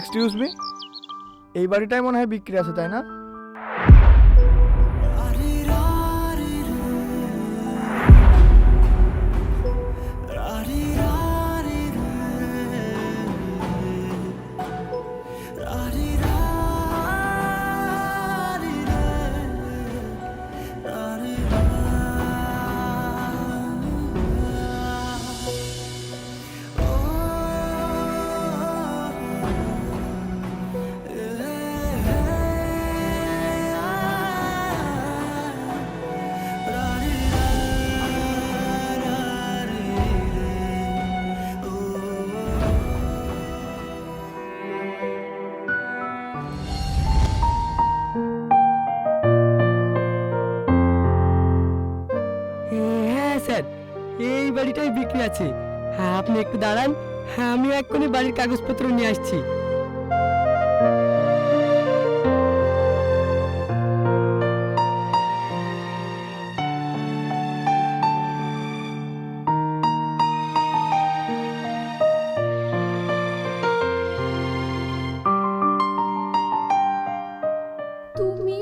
Excuse me এই বাড়িটাই মনে হয় বিক্রি আছে তাই না? আছে। হ্যাঁ আপনি একটু দাঁড়ান। হ্যাঁ আমি এক্ষুনি বাড়ির কাগজপত্র নিয়ে আসছি। তুমি?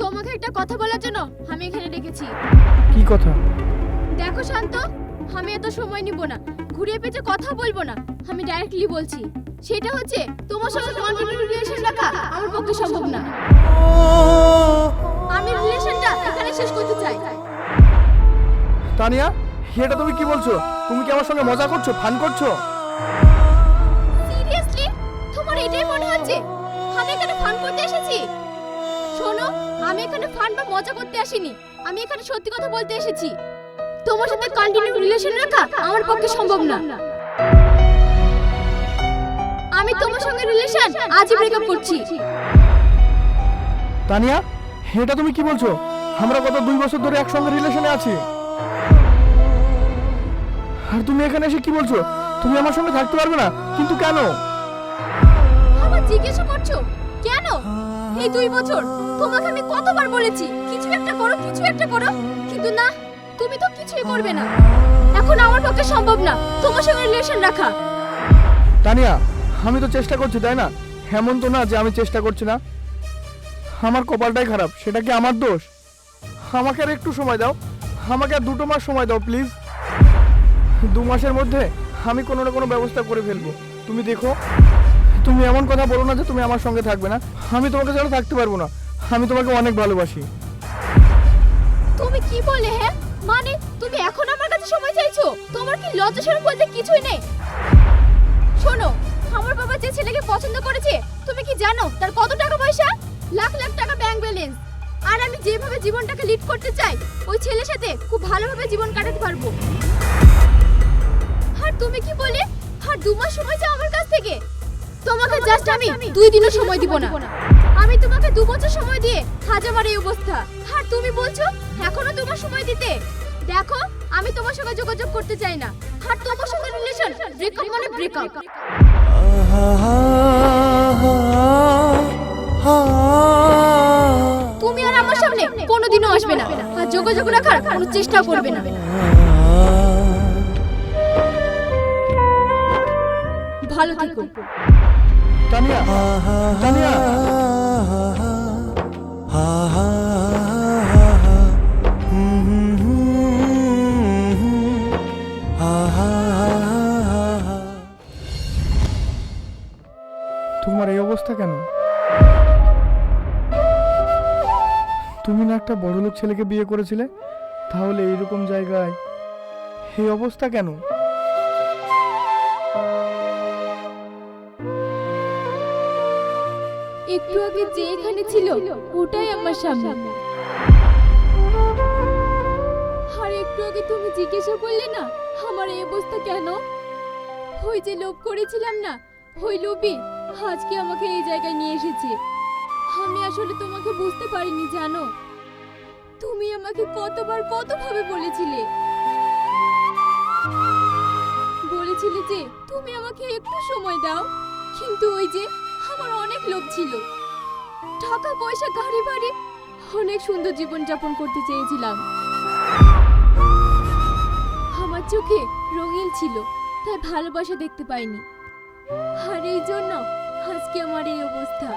তোমাকে একটা কথা বলার জন্য আমি এখানে ডেকেছি। কি কথা? দেখো শান্ত আমি এত সময় নিব না। ঘুরিয়ে পেঁচে কথা বলব না আমি ডাইরেক্টলি বলছি। সেটা হচ্ছে তোমার সঙ্গে কন্টিনিউ রিলেশন রাখা আমার পক্ষে সম্ভব না। আমি রিলেশনটা এখানে শেষ করতে চাই। তানিয়া এটা তুমি কি বলছো? তুমি কি আমার সঙ্গে মজা করছ ফান করছ? সিরিয়াসলি তোমার এটাই মনে হচ্ছে? আমি এখানে ফান করতে এসেছি? শোনো আমি এখানে ফান বা মজা করতে আসিনি। আমি এখানে সত্যি কথা বলতে এসেছি। তোমার সাথে কন্টিনিউ রিলেশন রাখা আমার পক্ষে সম্ভব না। আমি তোমার সঙ্গে রিলেশন আজই ব্রেকআপ করছি। তানিয়া এটা তুমি কি বলছো? আমরা গত দুই বছর ধরে একসঙ্গে রিলেশনে আছি। আর তুমি এখানে এসে কি বলছো? তুমি আমার সঙ্গে থাকতে পারবে না কিন্তু কেন? আমার জিজ্ঞাসা করছ? কেন? এই দুই বছর তোমাকে আমি কতবার বলেছি? কিছু একটা করো কিছু একটা করো কিন্তু না তুমি তো কিছুই করবে না। এখন আমার পক্ষে সম্ভব না। তোমার সঙ্গে রিলেশন রাখা। তানিয়া আমি তো চেষ্টা করছি তাই না? এমন তো না যে আমি চেষ্টা করছি না। আমার কপালটাই খারাপ সেটা কি আমার দোষ? আমাকে আর একটু সময় দাও। আমাকে আর দুটো মাস সময় দাও প্লিজ। দু মাসের মধ্যে আমি কোনো না কোনো ব্যবস্থা করে ফেলব। তুমি দেখো তুমি এমন কথা বলো না যে তুমি আমার সঙ্গে থাকবে না। আমি তোমাকে ছাড়া থাকতে পারব না। আমি তোমাকে অনেক ভালোবাসি। তুমি কি বলে হ্যাঁ? মানে তুমি এখন আমার কাছে সময় চাইছো? তোমার কি লজ্জা শরম বলতে কিছুই নেই? শোনো আমার বাবা যে ছেলেকে পছন্দ করেছে তুমি কি জানো তার কত টাকা পয়সা? লাখ লাখ টাকা ব্যাংক ব্যালেন্স আর আমি যেভাবে জীবনটাকে লিড করতে চাই ওই ছেলের সাথে খুব ভালোভাবে জীবন কাটাতে পারব। আর তুমি কি বলে? আর দু মাস সময় চাও আমার কাছ থেকে? তোমাকে জাস্ট আমি দুই দিনও সময় দিব না। আমি তোমাকে দু বছর সময় দিয়ে আমার এই অবস্থা। আর তুমি বলছো, এখনও তোমার সময় দিতে? দেখো, আমি তোমার সঙ্গে যোগাযোগ করতে চাই না। আর তোমার সঙ্গে রিলেশন ব্রেকআপ মানে ব্রেকআপ তুমি আর আমার সামনে কোনোদিনও আসবে না। আর যোগাযোগ রাখার কোনো চেষ্টাও করবে না। ভালো থেকো। তানিয়া তানিয়া। তোমার এই অবস্থা কেন? তুমি না একটা বড়লোক ছেলেকে বিয়ে করেছিলে? তাহলে এইরকম জায়গায় এই অবস্থা কেন? একটু আগে যে এখানে ছিল, ওটাই আমার সামনে। আর একটু আগে তুমি জিজ্ঞাসা করলে না, আমার এই অবস্থা কেন? ওই যে লোভ করেছিলাম না, ওই লোভই আজকে আমাকে এই জায়গায় নিয়ে এসেছে। আমি আসলে তোমাকে বুঝতে পারিনি, জানো? তুমি আমাকে কতবার কতভাবে বলেছিলে? বলেছিলে যে তুমি আমাকে একটু সময় দাও, কিন্তু ওই যে আমার অনেক লোভ ছিল। টাকা পয়সা, গাড়ি বাড়ি, অনেক সুন্দর জীবন যাপন করতে চেয়েছিলাম। আমার চোখে রঙিন ছিল, তাই ভালোবাসা দেখতে পাইনি। আর এই জন্য আজকে আমার এই অবস্থা।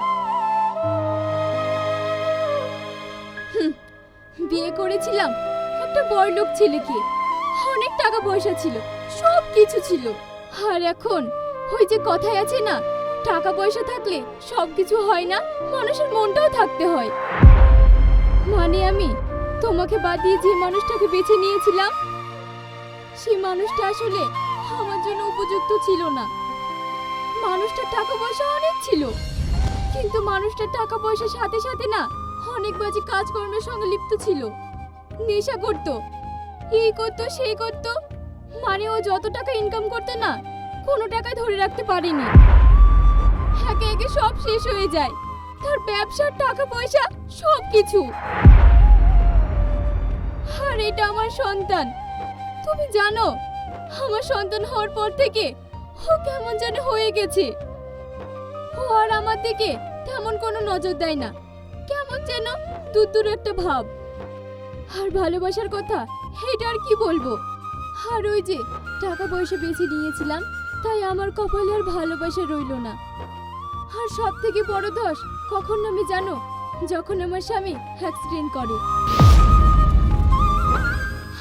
বিয়ে করেছিলাম একটা বড়লোক ছেলেকে। অনেক টাকা পয়সা ছিল সব কিছু ছিল। আর এখন ওই যে কথায় আছে না টাকা পয়সা থাকলে সব কিছু হয় না, মানুষের মনটাও থাকতে হয়। মানে আমি তোমাকে বাদ দিয়ে যে মানুষটাকে বেছে নিয়েছিলাম সেই মানুষটা আসলে আমার জন্য উপযুক্ত ছিল না। মানুষটার টাকা পয়সা অনেক ছিল, কিন্তু মানুষটার টাকা পয়সার সাথে সাথে না অনেক বাজে কাজকর্মের সঙ্গে লিপ্ত ছিল। নেশা করতো, এই করতো, সেই করতো মানে ও যত টাকা ইনকাম করতে না, কোনো টাকায় ধরে রাখতে পারেনি। একে একে সব শেষ হয়ে যায়। তার ব্যবসার টাকা, পয়সা সব কিছু আর এটা আমার সন্তান। তুমি জানো, আমার সন্তান হওয়ার পর থেকে ও কেমন যেন হয়ে গেছে। ও আর আমার দিকে তেমন কোনো নজর দেয় না। কেমন যেন দূর একটা ভাব। আর ভালোবাসার কথা এটা আর কি বলব? আর ওই যে টাকা পয়সা বেছে নিয়েছিলাম, তাই আমার কপালে আর ভালোবাসা রইল না। আর সব থেকে বড় দোষ কখন আমি জানো? যখন আমার স্বামী অ্যাক্সিডেন্ট করে।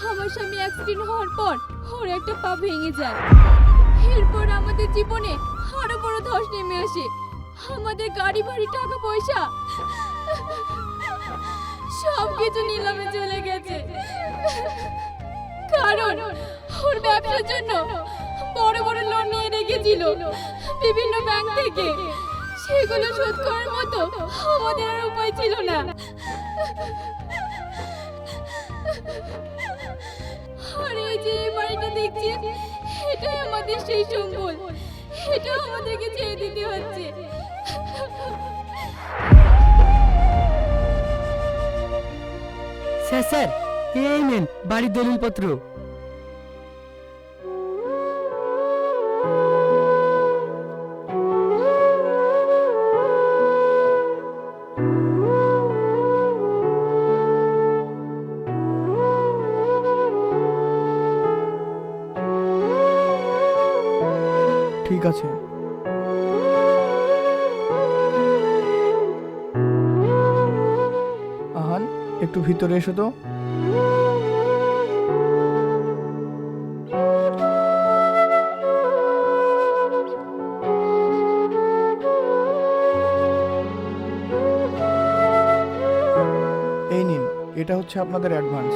আমার স্বামী অ্যাক্সিডেন্ট হওয়ার পর ওর একটা পা ভেঙে যায়। এরপর আমাদের জীবনে আরও বড় ধস নেমে আসে। আমাদের গাড়ি, বাড়ি, টাকা, পয়সা সব কিছু নিলামে চলে গেছে। কারণ ওর ব্যবসার জন্য বড় বড় লোন নিয়ে রেখেছিল। বিভিন্ন ব্যাংক থেকে। সেগুলো শোধ করার মতো আমাদের আর উপায় ছিল না। আর এই যে বাড়িটা দেখছি, এটাই আমাদের সেই সম্বল। এটাও আমাদেরকে ছেড়ে দিতে হচ্ছে। স্যার স্যার, এই নেন বাড়ির দলিলপত্র। ঠিক আছে। আহান একটু ভিতরে এসো তো। এটা হচ্ছে আপনাদের অ্যাডভান্স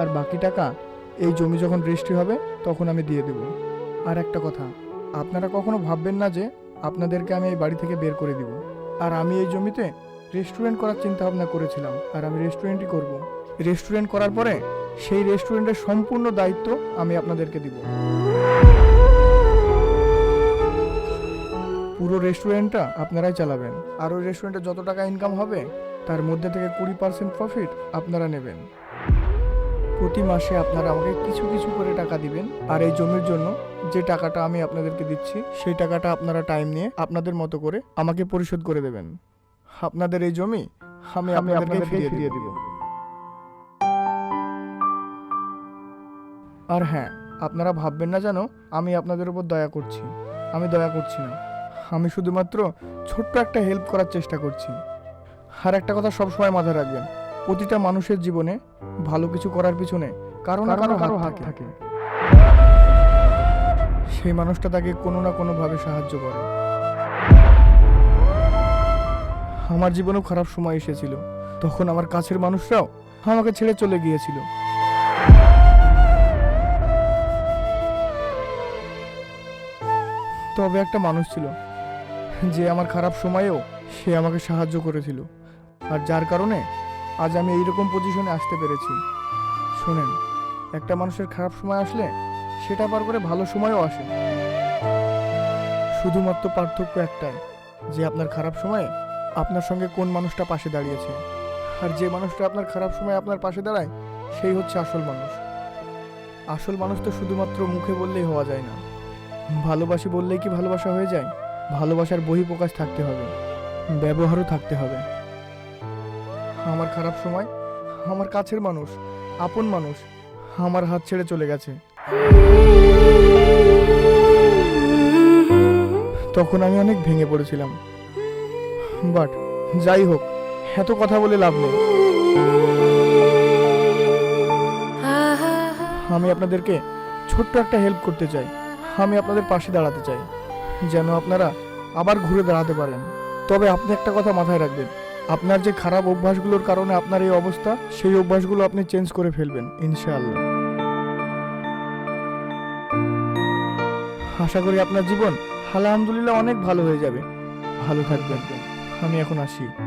আর বাকি টাকা, এই জমি যখন রেজিস্ট্রি হবে, তখন আমি দিয়ে দেব। আর একটা কথা, আপনারা কখনো ভাববেন না যে, আপনাদেরকে আমি এই বাড়ি থেকে বের করে দিব। আর আমি এই জমিতে রেস্টুরেন্ট করার চিন্তা ভাবনা করেছিলাম, আর আমি রেস্টুরেন্টই করব। রেস্টুরেন্ট করার পরে সেই রেস্টুরেন্টের সম্পূর্ণ দায়িত্ব আমি আপনাদেরকে দিব। পুরো রেস্টুরেন্টটা আপনারাই চালাবেন। আর ওই রেস্টুরেন্টে যত টাকা ইনকাম হবে তার মধ্যে থেকে কুড়ি পার্সেন্ট প্রফিট আপনারা নেবেন। প্রতি মাসে আপনারা আমাকে কিছু কিছু করে টাকা দিবেন। আর এই জমির জন্য যে টাকাটা আমি আপনাদেরকে দিচ্ছি সেই টাকাটা আপনারা টাইম নিয়ে আপনাদের মতো করে আমাকে পরিশোধ করে দেবেন। আপনাদের এই জমি আমি আপনাদেরকে ফিরিয়ে দিব। আর হ্যাঁ আপনারা ভাববেন না জানো আমি আপনাদের উপর দয়া করছি। আমি দয়া করছি না। আমি শুধুমাত্র ছোট্ট একটা হেল্প করার চেষ্টা করছি। আর একটা কথা সবসময় মাথায় রাখবেন, প্রতিটা মানুষের জীবনে ভালো কিছু করার পিছনে কারও না কারও কারও হাত থাকে। সেই মানুষটা তাকে কোনো না কোনোভাবে সাহায্য করে। আমার জীবনেও খারাপ সময় এসেছিল। তখন আমার কাছের মানুষরাও আমাকে ছেড়ে চলে গিয়েছিল। তবে একটা মানুষ ছিল। যে আমার খারাপ সময়েও সে আমাকে সাহায্য করেছিল। আর যার কারণে আজ আমি এইরকম পজিশনে আসতে পেরেছি। শোনেন, একটা মানুষের খারাপ সময় আসলে সেটা পার করে ভালো সময়ও আসে। শুধুমাত্র পার্থক্য একটাই, যে আপনার খারাপ সময়ে আপনার সঙ্গে কোন মানুষটা পাশে দাঁড়িয়েছে। আর যে মানুষটা আপনার খারাপ সময় আপনার পাশে দাঁড়ায়, সেই হচ্ছে আসল মানুষ। আসল মানুষ তো শুধুমাত্র মুখে বললেই হওয়া যায় না। ভালোবাসি বললেই কি ভালোবাসা হয়ে যায়? ভালোবাসার বহিঃপ্রকাশ থাকতে হবে। ব্যবহারও থাকতে হবে। আমার খারাপ সময়? আমার কাছের মানুষ? আপন মানুষ? আমার হাত ছেড়ে চলে গেছে। তখন আমি অনেক ভেঙে পড়েছিলাম। বাট, যাই হোক, এত কথা বলে লাভ নেই। আমি আপনাদেরকে ছোট্ট একটা হেল্প করতে চাই। আমি আপনাদের পাশে দাঁড়াতে চাই। যেন আপনারা আবার ঘুরে দাঁড়াতে পারেন। তবে আপনি একটা কথা মাথায় রাখবেন। আপনার যে খারাপ অভ্যাসগুলোর কারণে আপনার এই অবস্থা, সেই অভ্যাসগুলো আপনি চেঞ্জ করে ফেলবেন, ইনশাআল্লাহ। আশা করি আপনার জীবন, আলহামদুলিল্লাহ, অনেক ভালো হয়ে যাবে। ভালো থাকবেন। আমি এখন আসি।